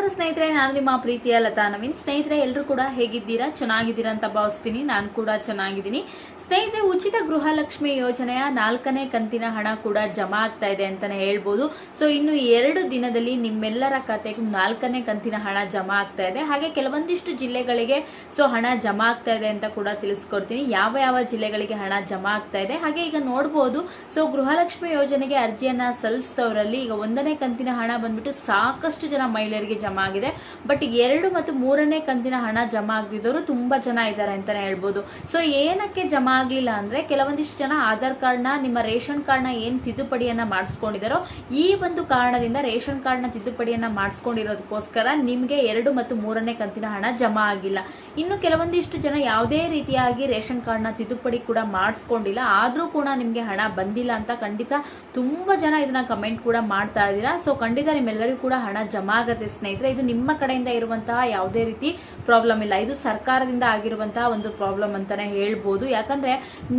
ನಮಸ್ಕಾರ ಸ್ನೇಹಿತರೆ, ನಾನು ನಿಮ್ಮ ಪ್ರೀತಿಯ ಲತಾ ನವೀನ್. ಸ್ನೇಹಿತರೆ ಎಲ್ಲರೂ ಕೂಡ ಹೇಗಿದ್ದೀರಾ? ಚೆನ್ನಾಗಿದ್ದೀರಾ ಅಂತ ಭಾವಿಸ್ತೀನಿ. ನಾನು ಕೂಡ ಚೆನ್ನಾಗಿದ್ದೀನಿ. ಸ್ನೇಹಿತರೆ, ಉಚಿತ ಗೃಹಲಕ್ಷ್ಮಿ ಯೋಜನೆಯ ನಾಲ್ಕನೇ ಕಂತಿನ ಹಣ ಕೂಡ ಜಮಾ ಆಗ್ತಾ ಇದೆ ಅಂತಾನೆ ಹೇಳ್ಬೋದು. ಸೊ ಇನ್ನು ಎರಡು ದಿನದಲ್ಲಿ ನಿಮ್ಮೆಲ್ಲರ ಖಾತೆಗೂ ನಾಲ್ಕನೇ ಕಂತಿನ ಹಣ ಜಮಾ ಆಗ್ತಾ ಇದೆ. ಹಾಗೆ ಕೆಲವೊಂದಿಷ್ಟು ಜಿಲ್ಲೆಗಳಿಗೆ ಸೊ, ಹಣ ಜಮಾ ಆಗ್ತಾ ಇದೆ ಅಂತ ಕೂಡ ತಿಳಿಸ್ಕೊಡ್ತೀನಿ. ಯಾವ ಯಾವ ಜಿಲ್ಲೆಗಳಿಗೆ ಹಣ ಜಮಾ ಆಗ್ತಾ ಇದೆ? ಹಾಗೆ ಈಗ ನೋಡಬಹುದು ಸೊ, ಗೃಹಲಕ್ಷ್ಮಿ ಯೋಜನೆಗೆ ಅರ್ಜಿಯನ್ನ ಸಲ್ಲಿಸಿದವರಲ್ಲಿ ಈಗ ಒಂದನೇ ಕಂತಿನ ಹಣ ಬಂದ್ಬಿಟ್ಟು ಸಾಕಷ್ಟು ಜನ ಮಹಿಳೆಯರಿಗೆ ಆಗಿದೆ ಬಟ್ ಎರಡು ಮತ್ತು ಮೂರನೇ ಕಂತಿನ ಹಣ ಜಮಾ ಆಗದಿದ್ದವರು ತುಂಬಾ ಜನ ಇದ್ದಾರೆ ಅಂತಾನೆ ಹೇಳ್ಬೋದು. ಸೊ ಏನಕ್ಕೆ ಜಮಾ ಆಗ್ಲಿಲ್ಲ ಅಂದ್ರೆ ಕೆಲವೊಂದಿಷ್ಟು ಜನ ಆಧಾರ್ ಕಾರ್ಡ್ನ, ನಿಮ್ಮ ರೇಷನ್ ಕಾರ್ಡ್ನ ಏನ್ ತಿದ್ದುಪಡಿಯನ್ನ ಮಾಡಿಸ್ಕೊಂಡಿದಾರೋ ಈ ಒಂದು ಕಾರಣದಿಂದ ರೇಷನ್ ಕಾರ್ಡ್ನ ತಿದ್ದುಪಡಿಯನ್ನ ಮಾಡಿಸ್ಕೊಂಡಿರೋದಕ್ಕೋಸ್ಕರ ನಿಮ್ಗೆ ಎರಡು ಮತ್ತು ಮೂರನೇ ಕಂತಿನ ಹಣ ಜಮಾ ಆಗಿಲ್ಲ. ಇನ್ನು ಕೆಲವೊಂದಿಷ್ಟು ಜನ ಯಾವುದೇ ರೀತಿಯಾಗಿ ರೇಷನ್ ಕಾರ್ಡ್ನ ತಿದ್ದುಪಡಿ ಕೂಡ ಮಾಡಿಸ್ಕೊಂಡಿಲ್ಲ. ಆದ್ರೂ ಕೂಡ ನಿಮ್ಗೆ ಹಣ ಬಂದಿಲ್ಲ ಅಂತ ಖಂಡಿತ ತುಂಬಾ ಜನ ಇದನ್ನ ಕಮೆಂಟ್ ಕೂಡ ಮಾಡ್ತಾ ಇದ್ದೀರಾ. ಸೊ ಖಂಡಿತ ನಿಮ್ಮೆಲ್ಲರಿಗೂ ಕೂಡ ಹಣ ಜಮಾ ಆಗತ್ತೆ ಸ್ನೇಹಿತರೆ. ಇದು ನಿಮ್ಮ ಕಡೆಯಿಂದ ಇರುವಂತಹ ಯಾವುದೇ ರೀತಿ ಪ್ರಾಬ್ಲಮ್ ಇಲ್ಲ. ಇದು ಸರ್ಕಾರದಿಂದ ಆಗಿರುವಂತಹ ಒಂದು ಪ್ರಾಬ್ಲಮ್ ಅಂತಾನೆ ಹೇಳ್ಬೋದು. ಯಾಕಂದ್ರೆ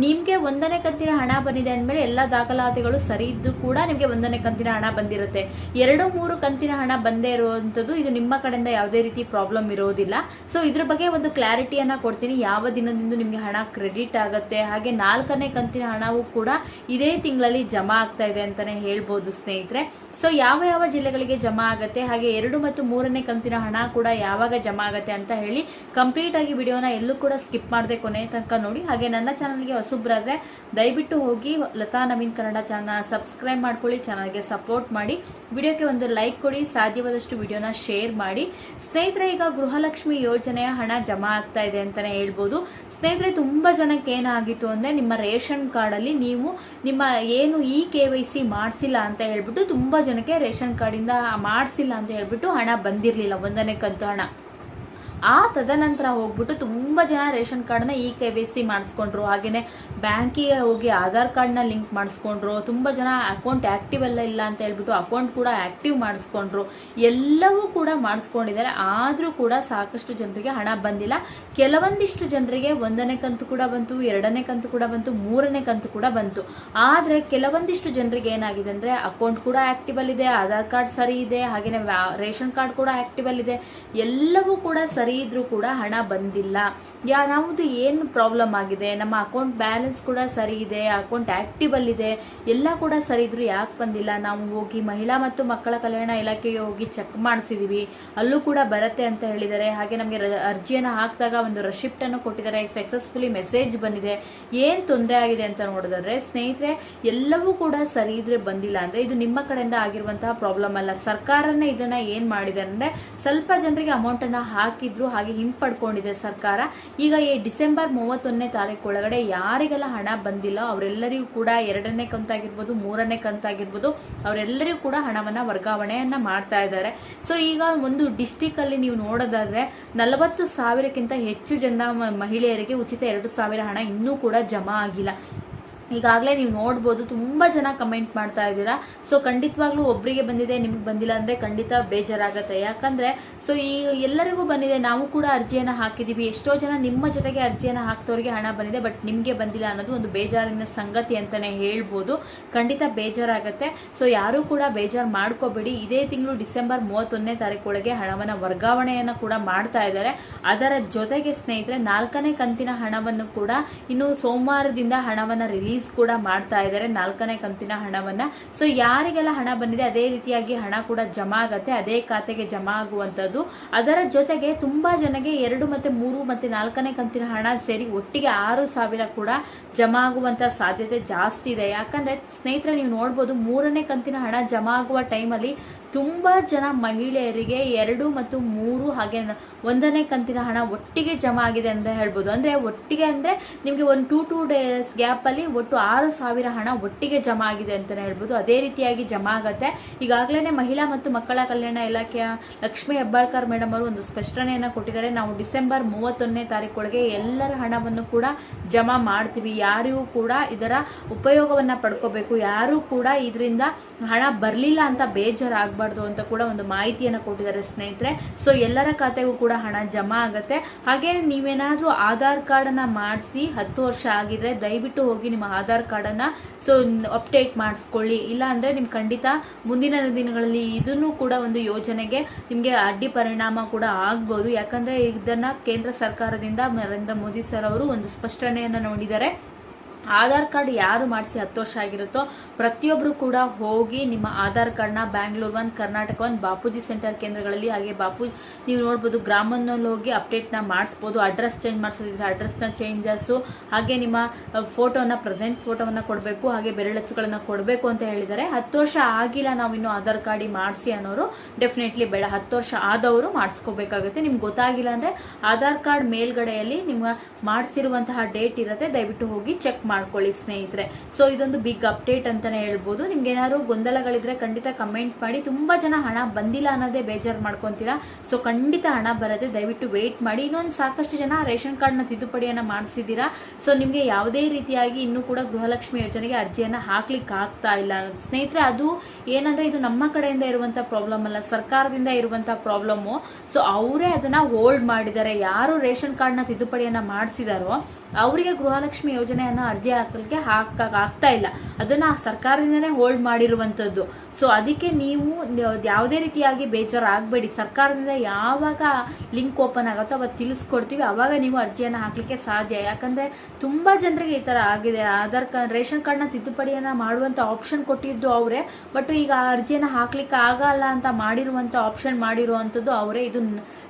ನಿಮ್ಗೆ ಒಂದನೇ ಕಂತಿನ ಹಣ ಬಂದಿದೆ ಅಂದ್ಮೇಲೆ ಎಲ್ಲ ದಾಖಲಾತಿಗಳು ಸರಿ ಇದ್ದು ಕೂಡ ನಿಮ್ಗೆ ಒಂದನೇ ಕಂತಿನ ಹಣ ಬಂದಿರುತ್ತೆ. ಎರಡು, ಮೂರು ಕಂತಿನ ಹಣ ಬಂದೇ ಇರುವಂತದ್ದು ಇದು ನಿಮ್ಮ ಕಡೆಯಿಂದ ಯಾವುದೇ ರೀತಿ ಪ್ರಾಬ್ಲಮ್ ಇರೋದಿಲ್ಲ. ಸೊ ಇದ್ರ ಬಗ್ಗೆ ಒಂದು ಕ್ಲಾರಿಟಿಯನ್ನ ಕೊಡ್ತೀನಿ. ಯಾವ ದಿನದಿಂದ ನಿಮ್ಗೆ ಹಣ ಕ್ರೆಡಿಟ್ ಆಗುತ್ತೆ? ಹಾಗೆ ನಾಲ್ಕನೇ ಕಂತಿನ ಹಣವು ಕೂಡ ಇದೇ ತಿಂಗಳಲ್ಲಿ ಜಮಾ ಆಗ್ತಾ ಇದೆ ಅಂತಾನೆ ಹೇಳ್ಬೋದು ಸ್ನೇಹಿತರೆ. ಸೊ ಯಾವ ಯಾವ ಜಿಲ್ಲೆಗಳಿಗೆ ಜಮಾ ಆಗುತ್ತೆ? ಹಾಗೆ ಎರಡು ಮತ್ತು ಮೂರನೇ ಕಂತಿನ ಹಣ ಕೂಡ ಯಾವಾಗ ಜಮಾ ಆಗುತ್ತೆ ಅಂತ ಹೇಳಿ ಕಂಪ್ಲೀಟ್ ಆಗಿ ವಿಡಿಯೋನ ಎಲ್ಲೂ ಕೂಡ ಸ್ಕಿಪ್ ಮಾಡದೆ ಕೊನೆ ತನಕ ನೋಡಿ. ಹಾಗೆ ನನ್ನ ಚಾನಲ್ಗೆ ಹೊಸಬ್ರಾದ್ರೆ ದಯವಿಟ್ಟು ಹೋಗಿ ಲತಾ ನವೀನ್ ಕನ್ನಡ ಚಾನಲ್ ಸಬ್ಸ್ಕ್ರೈಬ್ ಮಾಡ್ಕೊಳ್ಳಿ ಚಾನಲ್ಗೆ ಸಪೋರ್ಟ್ ಮಾಡಿ. ವಿಡಿಯೋಕ್ಕೆ ಒಂದು ಲೈಕ್ ಕೊಡಿ, ಸಾಧ್ಯವಾದಷ್ಟು ವಿಡಿಯೋನ ಶೇರ್ ಮಾಡಿ. ಸ್ನೇಹಿತರೆ, ಈಗ ಗೃಹಲಕ್ಷ್ಮಿ ಯೋಜನೆಯ ಹಣ ಜಮಾ ಆಗ್ತಾ ಇದೆ ಅಂತಾನೆ ಹೇಳ್ಬೋದು. ಸ್ನೇಹಿತರೆ, ತುಂಬಾ ಜನಕ್ಕೆ ಏನಾಗಿತ್ತು ಅಂದ್ರೆ ನಿಮ್ಮ ರೇಷನ್ ಕಾರ್ಡ್ ಅಲ್ಲಿ ನೀವು ನಿಮ್ಮ ಏನು ಇ ಕೆ ವೈ ಸಿ ಮಾಡಿಸಿಲ್ಲ ಅಂತ ಹೇಳ್ಬಿಟ್ಟು ತುಂಬಾ ಜನಕ್ಕೆ ರೇಷನ್ ಕಾರ್ಡ್ ಇಂದ ಮಾಡಿಸಿಲ್ಲ ಅಂತ ಹೇಳ್ಬಿಟ್ಟು ಹಣ ಬಂದಿರ್ಲಿಲ್ಲ. ಒಂದನೇ ಕಂತು ಹಣ. ಆ ತದನಂತರ ಹೋಗ್ಬಿಟ್ಟು ತುಂಬಾ ಜನ ರೇಷನ್ ಕಾರ್ಡ್ನ ಇ ಕೆ ವೈ ಸಿ ಮಾಡಿಸ್ಕೊಂಡ್ರು. ಹಾಗೇನೆ ಬ್ಯಾಂಕಿಗೆ ಹೋಗಿ ಆಧಾರ್ ಕಾರ್ಡ್ನ ಲಿಂಕ್ ಮಾಡಿಸ್ಕೊಂಡ್ರು. ತುಂಬಾ ಜನ ಅಕೌಂಟ್ ಆಕ್ಟಿವ್ ಎಲ್ಲ ಇಲ್ಲ ಅಂತ ಹೇಳ್ಬಿಟ್ಟು ಅಕೌಂಟ್ ಕೂಡ ಆಕ್ಟಿವ್ ಮಾಡಿಸ್ಕೊಂಡ್ರು. ಎಲ್ಲವೂ ಕೂಡ ಮಾಡಿಸ್ಕೊಂಡಿದ್ದಾರೆ. ಆದರೂ ಕೂಡ ಸಾಕಷ್ಟು ಜನರಿಗೆ ಹಣ ಬಂದಿಲ್ಲ. ಕೆಲವೊಂದಿಷ್ಟು ಜನರಿಗೆ ಒಂದನೇ ಕಂತು ಕೂಡ ಬಂತು, ಎರಡನೇ ಕಂತು ಕೂಡ ಬಂತು, ಮೂರನೇ ಕಂತು ಕೂಡ ಬಂತು. ಆದರೆ ಕೆಲವೊಂದಿಷ್ಟು ಜನರಿಗೆ ಏನಾಗಿದೆ ಅಂದರೆ ಅಕೌಂಟ್ ಕೂಡ ಆ್ಯಕ್ಟಿವಲ್ಲಿದೆ ಆಧಾರ್ ಕಾರ್ಡ್ ಸರಿ ಇದೆ ಹಾಗೆಯೇ ರೇಷನ್ ಕಾರ್ಡ್ ಕೂಡ ಇದೆ ಎಲ್ಲವೂ ಕೂಡ ಸರಿ ಇದ್ರೂ ಕೂಡ ಹಣ ಬಂದಿಲ್ಲ. ಯಾವುದು ಏನು ಪ್ರಾಬ್ಲಮ್ ಆಗಿದೆ? ನಮ್ಮ ಅಕೌಂಟ್ ಬ್ಯಾಲೆನ್ಸ್ ಕೂಡ ಸರಿ ಇದೆ ಅಕೌಂಟ್ ಆಕ್ಟಿವ್ ಅಲ್ಲಿ ಇದೆ, ಎಲ್ಲ ಕೂಡ ಸರಿ ಇದ್ರು ಯಾಕೆ ಬಂದಿಲ್ಲ? ನಾವು ಹೋಗಿ ಮಹಿಳಾ ಮತ್ತು ಮಕ್ಕಳ ಕಲ್ಯಾಣ ಇಲಾಖೆಗೆ ಹೋಗಿ ಚೆಕ್ ಮಾಡಿಸಿದೀವಿ. ಅಲ್ಲೂ ಕೂಡ ಬರುತ್ತೆ ಅಂತ ಹೇಳಿದ್ದಾರೆ. ಹಾಗೆ ನಮಗೆ ಅರ್ಜಿಯನ್ನು ಹಾಕಿದಾಗ ಒಂದು ರೆಸಿಪ್ಟ್ ಅನ್ನು ಕೊಟ್ಟಿದ್ದಾರೆ. ಸಕ್ಸಸ್ಫುಲಿ ಮೆಸೇಜ್ ಬಂದಿದೆ. ಏನ್ ತೊಂದರೆ ಆಗಿದೆ ಅಂತ ನೋಡಿದ್ರೆ ಸ್ನೇಹಿತರೆ, ಎಲ್ಲವೂ ಕೂಡ ಸರಿ ಇದ್ರೆ ಬಂದಿಲ್ಲ ಅಂದ್ರೆ ಇದು ನಿಮ್ಮ ಕಡೆಯಿಂದ ಆಗಿರುವಂತಹ ಪ್ರಾಬ್ಲಮ್ ಅಲ್ಲ. ಸರ್ಕಾರನೇ ಇದನ್ನ ಏನ್ ಮಾಡಿದೆ ಅಂದ್ರೆ ಸ್ವಲ್ಪ ಜನರಿಗೆ ಅಮೌಂಟ್ ಅನ್ನ ಹಾಕಿದ್ರು ಹಾಗೆ ಹಿಂಪಡ್ಕೊಂಡಿದೆ ಸರ್ಕಾರ. ಈಗ ಈ ಡಿಸೆಂಬರ್ ಮೂವತ್ತೊಂದನೇ ತಾರೀಕು ಒಳಗಡೆ ಯಾರಿಗೆಲ್ಲ ಹಣ ಬಂದಿಲ್ಲ, ಅವರೆಲ್ಲರಿಗೂ ಕೂಡ ಎರಡನೇ ಕಂತಾಗಿರ್ಬೋದು, ಮೂರನೇ ಕಂತಾಗಿರ್ಬೋದು, ಅವರೆಲ್ಲರಿಗೂ ಕೂಡ ಹಣವನ್ನ ವರ್ಗಾವಣೆಯನ್ನ ಮಾಡ್ತಾ ಇದ್ದಾರೆ. ಸೊ ಈಗ ಒಂದು ಡಿಸ್ಟಿಕ್ ಅಲ್ಲಿ ನೀವು ನೋಡೋದಾದ್ರೆ, ನಲವತ್ತು ಸಾವಿರಕ್ಕಿಂತ ಹೆಚ್ಚು ಜನ ಮಹಿಳೆಯರಿಗೆ ಉಚಿತ ಎರಡು ಸಾವಿರ ಹಣ ಇನ್ನೂ ಕೂಡ ಜಮಾ ಆಗಿಲ್ಲ. ಈಗಾಗಲೇ ನೀವು ನೋಡ್ಬೋದು, ತುಂಬ ಜನ ಕಮೆಂಟ್ ಮಾಡ್ತಾ ಇದ್ದೀರಾ. ಸೊ ಖಂಡಿತವಾಗ್ಲೂ ಒಬ್ಬರಿಗೆ ಬಂದಿದೆ, ನಿಮ್ಗೆ ಬಂದಿಲ್ಲ ಅಂದರೆ ಖಂಡಿತ ಬೇಜಾರಾಗತ್ತೆ. ಯಾಕಂದರೆ ಸೊ ಈ ಎಲ್ಲರಿಗೂ ಬಂದಿದೆ, ನಾವು ಕೂಡ ಅರ್ಜಿಯನ್ನು ಹಾಕಿದ್ದೀವಿ ಎಷ್ಟೋ ಜನ ನಿಮ್ಮ ಜೊತೆಗೆ ಅರ್ಜಿಯನ್ನು ಹಾಕ್ತವ್ರಿಗೆ ಹಣ ಬಂದಿದೆ ಬಟ್ ನಿಮಗೆ ಬಂದಿಲ್ಲ ಅನ್ನೋದು ಒಂದು ಬೇಜಾರಿನ ಸಂಗತಿ ಅಂತಲೇ ಹೇಳ್ಬೋದು. ಖಂಡಿತ ಬೇಜಾರಾಗತ್ತೆ. ಸೊ ಯಾರೂ ಕೂಡ ಬೇಜಾರು ಮಾಡ್ಕೋಬೇಡಿ. ಇದೇ ತಿಂಗಳು ಡಿಸೆಂಬರ್ ಮೂವತ್ತೊಂದನೇ ತಾರೀಕು ಒಳಗೆ ಹಣವನ್ನ ವರ್ಗಾವಣೆಯನ್ನ ಕೂಡ ಮಾಡ್ತಾ ಇದ್ದಾರೆ. ಅದರ ಜೊತೆಗೆ ಸ್ನೇಹಿತರೆ, ನಾಲ್ಕನೇ ಕಂತಿನ ಹಣವನ್ನು ಕೂಡ ಇನ್ನು ಸೋಮವಾರದಿಂದ ಹಣವನ್ನು ರಿಲೀಸ್ ಕೂಡ ಮಾಡ್ತಾ ಇದ್ದಾರೆ. ನಾಲ್ಕನೇ ಕಂತಿನ ಹಣವನ್ನ. ಸೊ ಯಾರಿಗೆಲ್ಲ ಹಣ ಬಂದಿದೆ, ಅದೇ ರೀತಿಯಾಗಿ ಹಣ ಕೂಡ ಜಮಾ ಆಗತ್ತೆ. ಅದೇ ಖಾತೆಗೆ ಜಮಾ ಆಗುವಂತದ್ದು ಅದರ ಜೊತೆಗೆ ತುಂಬಾ ಜನಗೆ ಎರಡು ಮತ್ತೆ ಮೂರು ಮತ್ತೆ ನಾಲ್ಕನೇ ಕಂತಿನ ಹಣ ಸೇರಿ ಒಟ್ಟಿಗೆ ಆರು ಸಾವಿರ ಕೂಡ ಜಮಾ ಆಗುವಂತ ಸಾಧ್ಯತೆ ಜಾಸ್ತಿ ಇದೆ. ಯಾಕಂದ್ರೆ ಸ್ನೇಹಿತರೆ, ನೀವು ನೋಡ್ಬೋದು ಮೂರನೇ ಕಂತಿನ ಹಣ ಜಮಾ ಆಗುವ ಟೈಮಲ್ಲಿ ತುಂಬಾ ಜನ ಮಹಿಳೆಯರಿಗೆ ಎರಡು ಮತ್ತು ಮೂರು ಹಾಗೆ ಒಂದನೇ ಕಂತಿನ ಹಣ ಒಟ್ಟಿಗೆ ಜಮಾ ಆಗಿದೆ ಅಂತ ಹೇಳ್ಬೋದು. ಅಂದ್ರೆ ಒಟ್ಟಿಗೆ ಅಂದ್ರೆ ನಿಮ್ಗೆ ಒಂದು ಟೂ ಟೂ ಡೇಸ್ ಗ್ಯಾಪ್ ಅಲ್ಲಿ ಒಟ್ಟು ಆರು ಸಾವಿರ ಹಣ ಒಟ್ಟಿಗೆ ಜಮಾ ಆಗಿದೆ ಅಂತಾನೆ ಹೇಳ್ಬೋದು. ಅದೇ ರೀತಿಯಾಗಿ ಜಮಾ ಆಗತ್ತೆ. ಈಗಾಗಲೇ ಮಹಿಳಾ ಮತ್ತು ಮಕ್ಕಳ ಕಲ್ಯಾಣ ಇಲಾಖೆಯ ಲಕ್ಷ್ಮೀ ಹೆಬ್ಬಾಳ್ಕರ್ ಮೇಡಮ್ ಅವರು ಒಂದು ಸ್ಪಷ್ಟನೆಯನ್ನು ಕೊಟ್ಟಿದ್ದಾರೆ. ನಾವು ಡಿಸೆಂಬರ್ ಮೂವತ್ತೊಂದನೇ ತಾರೀಕೊಳಗೆ ಎಲ್ಲರ ಹಣವನ್ನು ಕೂಡ ಜಮಾ ಮಾಡ್ತೀವಿ. ಯಾರಿಗೂ ಕೂಡ ಇದರ ಉಪಯೋಗವನ್ನ ಪಡ್ಕೋಬೇಕು. ಯಾರು ಕೂಡ ಇದರಿಂದ ಹಣ ಬರಲಿಲ್ಲ ಅಂತ ಬೇಜಾರಾಗಬಾರ್ದು ಅಂತ ಕೂಡ ಒಂದು ಮಾಹಿತಿಯನ್ನು ಕೊಟ್ಟಿದ್ದಾರೆ ಸ್ನೇಹಿತರೆ. ಸೊ ಎಲ್ಲರ ಖಾತೆಗೂ ಕೂಡ ಹಣ ಜಮಾ ಆಗುತ್ತೆ. ಹಾಗೆ ನೀವೇನಾದರೂ ಆಧಾರ್ ಕಾರ್ಡನ್ನು ಮಾಡಿಸಿ ಹತ್ತು ವರ್ಷ ಆಗಿದ್ರೆ ದಯವಿಟ್ಟು ಹೋಗಿ ನಿಮ್ಮ ಆಧಾರ್ ಕಾರ್ಡನ್ನು, ಸೊ ಅಪ್ಡೇಟ್ ಮಾಡಿಸ್ಕೊಳ್ಳಿ. ಇಲ್ಲ ಅಂದರೆ ನಿಮ್ ಖಂಡಿತ ಮುಂದಿನ ದಿನಗಳಲ್ಲಿ ಇದನ್ನು ಕೂಡ ಒಂದು ಯೋಜನೆಗೆ ನಿಮಗೆ ಅಡ್ಡಿ ಪರಿಣಾಮ ಕೂಡ ಆಗ್ಬೋದು. ಯಾಕಂದರೆ ಇದನ್ನು ಕೇಂದ್ರ ಸರ್ಕಾರದಿಂದ ನರೇಂದ್ರ ಮೋದಿ ಸರ್ ಅವರು ಒಂದು ಸ್ಪಷ್ಟನೆಯನ್ನು ನೋಡಿದ್ದಾರೆ. ಆಧಾರ್ ಕಾರ್ಡ್ ಯಾರು ಮಾಡಿಸಿ ಹತ್ತು ವರ್ಷ ಆಗಿರುತ್ತೋ ಪ್ರತಿಯೊಬ್ಬರು ಕೂಡ ಹೋಗಿ ನಿಮ್ಮ ಆಧಾರ್ ಕಾರ್ಡ್ನ Bangalore one, Karnataka one, Bapuji centre ಕೇಂದ್ರಗಳಲ್ಲಿ ಹಾಗೆ ಬಾಪೂಜಿ, ನೀವು ನೋಡ್ಬೋದು ಗ್ರಾಮದಲ್ಲಿ ಹೋಗಿ ಅಪ್ಡೇಟ್ನ ಮಾಡಿಸ್ಬೋದು, ಅಡ್ರೆಸ್ ಚೇಂಜ್ ಮಾಡಿಸೋದಿದ್ರೆ ಅಡ್ರೆಸ್ನ ಚೇಂಜಸ್ಸು, ಹಾಗೆ ನಿಮ್ಮ ಫೋಟೋನ, ಪ್ರೆಸೆಂಟ್ ಫೋಟೋವನ್ನ ಕೊಡಬೇಕು, ಹಾಗೆ ಬೆರಳಚ್ಚುಗಳನ್ನ ಕೊಡಬೇಕು ಅಂತ ಹೇಳಿದ್ದಾರೆ. ಹತ್ತು ವರ್ಷ ಆಗಿಲ್ಲ ನಾವು ಇನ್ನು ಆಧಾರ್ ಕಾರ್ಡ್ ಮಾಡಿಸಿ ಅನ್ನೋರು ಡೆಫಿನೆಟ್ಲಿ ಬೇಡ. ಹತ್ತು ವರ್ಷ ಆದವರು ಮಾಡಿಸ್ಕೋಬೇಕಾಗುತ್ತೆ. ನಿಮ್ಗೆ ಗೊತ್ತಾಗಿಲ್ಲ ಅಂದರೆ ಆಧಾರ್ ಕಾರ್ಡ್ ಮೇಲ್ಗಡೆಯಲ್ಲಿ ನಿಮ್ಮ ಮಾಡಿಸಿರುವಂತಹ ಡೇಟ್ ಇರುತ್ತೆ. ದಯವಿಟ್ಟು ಹೋಗಿ ಚೆಕ್ ಮಾಡ್ಕೊಳ್ಳಿ ಸ್ನೇಹಿತರೆ. ಸೊ ಇದೊಂದು ಬಿಗ್ ಅಪ್ಡೇಟ್ ಅಂತಾನೆ ಹೇಳ್ಬೋದು. ನಿಮ್ಗೆ ಏನಾದ್ರು ಗೊಂದಲಗಳಿದ್ರೆ ಖಂಡಿತ ಕಮೆಂಟ್ ಮಾಡಿ. ತುಂಬಾ ಜನ ಹಣ ಬಂದಿಲ್ಲ ಅನ್ನೋದೇ ಬೇಜಾರು ಮಾಡ್ಕೊಂತೀರಾ? ಸೊ ಖಂಡಿತ ಹಣ ಬರದೆ ದಯವಿಟ್ಟು ವೇಟ್ ಮಾಡಿ. ಇನ್ನೊಂದು ಸಾಕಷ್ಟು ಜನ ರೇಷನ್ ಕಾರ್ಡ್ನ ತಿದ್ದುಪಡಿಯನ್ನ ಮಾಡಿಸಿದ್ದೀರಾ? ಸೊ ನಿಮ್ಗೆ ಯಾವುದೇ ರೀತಿಯಾಗಿ ಇನ್ನೂ ಕೂಡ ಗೃಹಲಕ್ಷ್ಮಿ ಯೋಜನೆಗೆ ಅರ್ಜಿಯನ್ನ ಹಾಕ್ಲಿಕ್ಕೆ ಆಗ್ತಾ ಇಲ್ಲ ಸ್ನೇಹಿತರೆ, ಅದು ಏನಂದ್ರೆ ಇದು ನಮ್ಮ ಕಡೆಯಿಂದ ಇರುವಂತ ಪ್ರಾಬ್ಲಮ್ ಅಲ್ಲ. ಸರ್ಕಾರದಿಂದ ಇರುವಂತ ಪ್ರಾಬ್ಲಮ್ ಸೊ ಅವರೇ ಅದನ್ನ ಹೋಲ್ಡ್ ಮಾಡಿದ್ದಾರೆ. ಯಾರು ರೇಷನ್ ಕಾರ್ಡ್ನ ತಿದ್ದುಪಡಿಯನ್ನ ಮಾಡಿಸಿದಾರೋ ಅವರಿಗೆ ಗೃಹಲಕ್ಷ್ಮಿ ಯೋಜನೆಯನ್ನ ಅರ್ಜಿ ಹಾಕಲಿಕ್ಕೆ ಹಾಕ ಆಗ್ತಾ ಇಲ್ಲ. ಅದನ್ನ ಸರ್ಕಾರದಿಂದನೇ ಹೋಲ್ಡ್ ಮಾಡಿರುವಂತದ್ದು. ಸೊ ಅದಕ್ಕೆ ನೀವು ಯಾವುದೇ ರೀತಿಯಾಗಿ ಬೇಜಾರು ಆಗಬೇಡಿ ಸರ್ಕಾರದಿಂದ ಯಾವಾಗ ಲಿಂಕ್ ಓಪನ್ ಆಗುತ್ತೋ ಅವಾಗ ತಿಳಿಸ್ಕೊಡ್ತೀವಿ. ಅವಾಗ ನೀವು ಅರ್ಜಿಯನ್ನು ಹಾಕ್ಲಿಕ್ಕೆ ಸಾಧ್ಯ. ಯಾಕಂದ್ರೆ ತುಂಬಾ ಜನರಿಗೆ ಈ ತರ ಆಗಿದೆ. ಆಧಾರ್ ಕಾರ್ಡ್, ರೇಷನ್ ಕಾರ್ಡ್ನ ತಿದ್ದುಪಡಿಯನ್ನ ಮಾಡುವಂತ ಆಪ್ಷನ್ ಕೊಟ್ಟಿದ್ದು ಅವರೇ. ಬಟ್ ಈಗ ಅರ್ಜಿಯನ್ನ ಹಾಕ್ಲಿಕ್ಕೆ ಆಗಲ್ಲ ಅಂತ ಮಾಡಿರುವಂತ ಆಪ್ಷನ್ ಮಾಡಿರುವಂತದ್ದು ಅವರೇ. ಇದು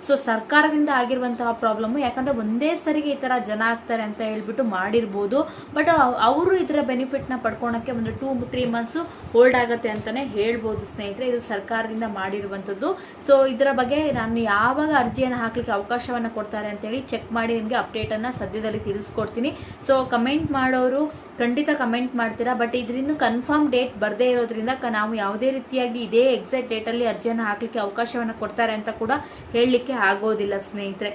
ಸೊ ಸರ್ಕಾರದಿಂದ ಆಗಿರುವಂತಹ ಪ್ರಾಬ್ಲಮ್ ಯಾಕಂದ್ರೆ ಒಂದೇ ಸರಿಗೆ ಈ ತರ ಜನ ಆಗ್ತಾರೆ ಅಂತ ಹೇಳ್ಬಿಟ್ಟು ಮಾಡಿರ್ಬೋದು. ಬಟ್ ಅವರು ಇದರ ಬೆನಿಫಿಟ್ನ ಪಡ್ಕೊಳಕ್ಕೆ ಒಂದು ಟೂ ತ್ರೀ ಮಂತ್ಸು ಹೋಲ್ಡ್ ಆಗುತ್ತೆ ಅಂತಲೇ ಹೇಳ್ಬೋದು ಸ್ನೇಹಿತರೆ. ಇದು ಸರ್ಕಾರದಿಂದ ಮಾಡಿರುವಂಥದ್ದು. ಸೊ ಇದರ ಬಗ್ಗೆ ನಾನು ಯಾವಾಗ ಅರ್ಜಿಯನ್ನು ಹಾಕಲಿಕ್ಕೆ ಅವಕಾಶವನ್ನು ಕೊಡ್ತಾರೆ ಅಂತ ಹೇಳಿ ಚೆಕ್ ಮಾಡಿ ನಿಮಗೆ ಅಪ್ಡೇಟನ್ನು ಸದ್ಯದಲ್ಲಿ ತಿಳಿಸ್ಕೊಡ್ತೀನಿ. ಸೊ ಕಮೆಂಟ್ ಮಾಡೋರು ಖಂಡಿತ ಕಮೆಂಟ್ ಮಾಡ್ತೀರಾ. ಬಟ್ ಇದರಿಂದ ಕನ್ಫರ್ಮ್ ಡೇಟ್ ಬರದೇ ಇರೋದ್ರಿಂದ ನಾವು ಯಾವುದೇ ರೀತಿಯಾಗಿ ಇದೇ ಎಕ್ಸಾಕ್ಟ್ ಡೇಟಲ್ಲಿ ಅರ್ಜಿಯನ್ನು ಹಾಕಲಿಕ್ಕೆ ಅವಕಾಶವನ್ನು ಕೊಡ್ತಾರೆ ಅಂತ ಕೂಡ ಹೇಳಲಿಕ್ಕೆ ಆಗೋದಿಲ್ಲ ಸ್ನೇಹಿತರೆ.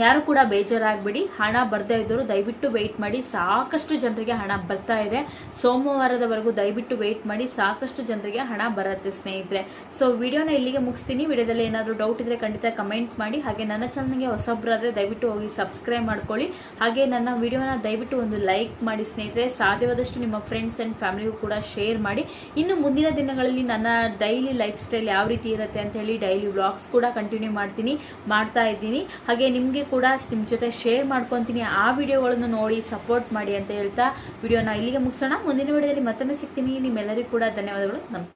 ಯಾರು ಕೂಡ ಬೇಜಾರಾಗ್ಬಿಡಿ. ಹಣ ಬರ್ದೇ ಇದ್ದವರು ದಯವಿಟ್ಟು ವೆಯ್ಟ್ ಮಾಡಿ. ಸಾಕಷ್ಟು ಜನರಿಗೆ ಹಣ ಬರ್ತಾ ಇದೆ. ಸೋಮವಾರದವರೆಗೂ ದಯವಿಟ್ಟು ವೆಯ್ಟ್ ಮಾಡಿ. ಸಾಕಷ್ಟು ಜನರಿಗೆ ಹಣ ಬರುತ್ತೆ ಸ್ನೇಹಿತರೆ. ಸೊ ವಿಡಿಯೋನ ಇಲ್ಲಿಗೆ ಮುಗಿಸ್ತೀನಿ. ವಿಡಿಯೋದಲ್ಲಿ ಏನಾದರೂ ಡೌಟ್ ಇದ್ರೆ ಖಂಡಿತ ಕಮೆಂಟ್ ಮಾಡಿ. ಹಾಗೆ ನನ್ನ ಚಾನಲ್ಗೆ ಹೊಸೊಬ್ಬರಾದ್ರೆ ದಯವಿಟ್ಟು ಹೋಗಿ ಸಬ್ಸ್ಕ್ರೈಬ್ ಮಾಡ್ಕೊಳ್ಳಿ. ಹಾಗೆ ನನ್ನ ವಿಡಿಯೋನ ದಯವಿಟ್ಟು ಒಂದು ಲೈಕ್ ಮಾಡಿ ಸ್ನೇಹಿತರೆ. ಸಾಧ್ಯವಾದಷ್ಟು ನಿಮ್ಮ ಫ್ರೆಂಡ್ಸ್ ಅಂಡ್ ಫ್ಯಾಮಿಲಿಗೂ ಕೂಡ ಶೇರ್ ಮಾಡಿ. ಇನ್ನು ಮುಂದಿನ ದಿನಗಳಲ್ಲಿ ನನ್ನ ಡೈಲಿ ಲೈಫ್ ಸ್ಟೈಲ್ ಯಾವ ರೀತಿ ಇರುತ್ತೆ ಅಂತ ಹೇಳಿ ಡೈಲಿ ವ್ಲಾಗ್ಸ್ ಕೂಡ ಕಂಟಿನ್ಯೂ ಮಾಡ್ತೀನಿ, ಮಾಡ್ತಾ ಇದ್ದೀನಿ. ಹಾಗೆ ನಿಮಗೆ ಕೂಡ ನಿಮ್ಮ ಜೊತೆ ಶೇರ್ ಮಾಡ್ಕೊತೀನಿ. ಆ ವಿಡಿಯೋಗಳನ್ನು ನೋಡಿ ಸಪೋರ್ಟ್ ಮಾಡಿ ಅಂತ ಹೇಳ್ತಾ ವಿಡಿಯೋನ ಇಲ್ಲಿಗೆ ಮುಗಿಸೋಣ. ಮುಂದಿನ ವಿಡಿಯೋದಲ್ಲಿ ಮತ್ತೊಮ್ಮೆ ಸಿಗ್ತೀನಿ. ನಿಮ್ಮೆಲ್ಲರಿಗೂ ಕೂಡ ಧನ್ಯವಾದಗಳು. ನಮಸ್ಕಾರ.